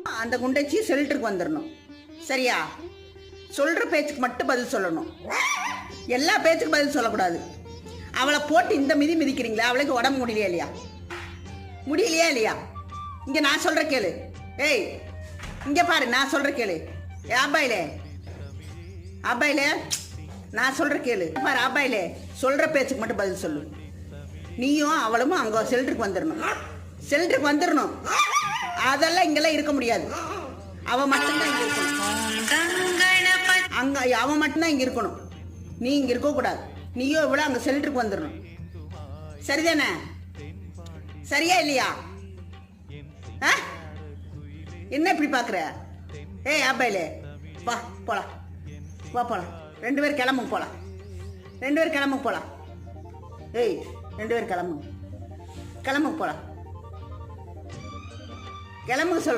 அந்த குண்டச்சி ஷெல்டருக்கு வந்துடணும் சரியா? சொல்கிற பேச்சுக்கு மட்டும் பதில் சொல்லணும். எல்லா பேச்சுக்கும் பதில் சொல்லக்கூடாது. அவளை போட்டு இந்த மிதி மிதிக்கிறீங்களா அவளுக்கு உடம்பு முடியலையா இல்லையா? முடியலையா இல்லையா? இங்கே நான் சொல்கிற கேளு. ஏய் இங்கே பாரு நான் சொல்கிற கேளு. ஏ அப்பாயிலே. அப்பாயிலே நான் சொல்கிற கேளு. பாரு அப்பாயிலே. சொல்கிற பேச்சுக்கு மட்டும் பதில் சொல்லு. நீயும் அவளும் அங்கே செல்டருக்கு வந்துடணும் செல்டருக்கு வந்துடணும் அதெல்லாம் இங்கெல்லாம் இருக்க முடியாது. அவன் மட்டும்தான் இங்கே இருக்கணும். அங்கே அவன் மட்டும்தான் இங்கே இருக்கணும். நீ இங்கே இருக்கக்கூடாது நீயோ இவ்வளோ அங்கே செல்டருக்கு வந்துடணும். சரிதானே? சரியா இல்லையா? ஆ? என்ன இப்படி பார்க்குற ஏய் ஆப்பாயிலே வா போலாம். வா போலாம். ரெண்டு பேர் கிளம்புங்க போலாம். ரெண்டு பேர் கிளம்புங்க போலாம். ஏய் ரெண்டு பேர் கிளம்புங்க. கிளம்புங்க போலாம். கிளம்புங்க சொல்